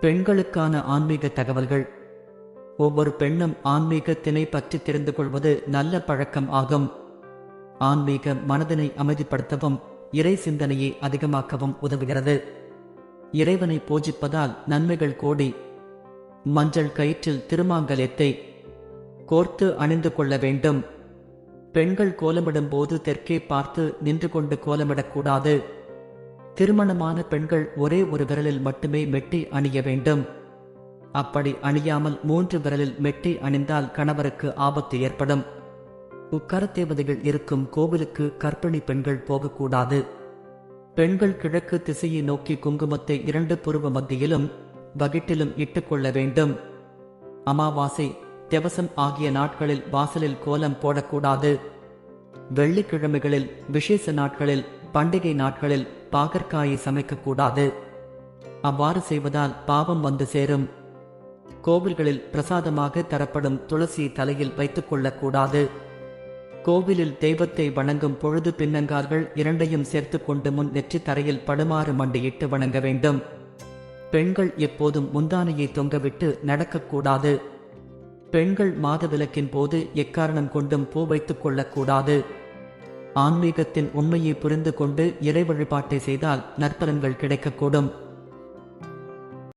பெண்களுக்கான ஆன்மீக தகவல்கள். ஒவ்வொரு பெண்ணும் ஆன்மீகத்தினை பற்றி தெரிந்து கொள்வது நல்ல பழக்கம் ஆகும். ஆன்மீக மனதினை அமைதிப்படுத்தவும் இறை சிந்தனையை அதிகமாக்கவும் உதவுகிறது. இறைவனை பூஜிப்பதால் நன்மைகள் கோடி மஞ்சள் கயிற்றில் திருமாங்கல்யத்தை கோர்த்து அணிந்து கொள்ள வேண்டும். பெண்கள் கோலமிடும் போது தெற்கே பார்த்து நின்று கொண்டு கோலமிடக்கூடாது. திருமணமான பெண்கள் ஒரே ஒரு விரலில் மட்டுமே மெட்டி அணிய வேண்டும். அப்படி அணியாமல் மூன்று விரலில் மெட்டி அணிந்தால் கணவருக்கு ஆபத்து ஏற்படும். உக்கரத்தேவதைகள் இருக்கும் கோவிலுக்கு கர்ப்பிணி பெண்கள் போகக்கூடாது. பெண்கள் கிழக்கு திசையை நோக்கி குங்குமத்தை இரண்டு புருவ மத்தியிலும் வகிட்டிலும் இட்டுக்கொள்ள வேண்டும். அமாவாசை திவசம் ஆகிய நாட்களில் வாசலில் கோலம் போடக்கூடாது. வெள்ளிக்கிழமைகளில் விசேஷ நாட்களில் பண்டிகை நாட்களில் பாகற்காயை சமைக்கக்கூடாது. அவ்வாறு செய்வதால் பாவம் வந்து சேரும். கோவில்களில் பிரசாதமாக தரப்படும் துளசி தலையில் வைத்துக் கொள்ளக்கூடாது. கோவிலில் தெய்வத்தை வணங்கும் பொழுது பின்னங்கால்கள் இரண்டையும் சேர்த்து கொண்டு முன் நெற்றி தரையில் படுமாறு மண்டியிட்டு வணங்க வேண்டும். பெண்கள் எப்போதும் முந்தானையை தொங்கவிட்டு நடக்கக்கூடாது. பெண்கள் மாதவிலக்கின் போது எக்காரணம் கொண்டும் பூ வைத்துக் கொள்ளக்கூடாது. ஆன்மீகத்தின் உண்மையை புரிந்து கொண்டு இறை வழிபாட்டை செய்தால் நற்பலன்கள் கிடைக்கக்கூடும்.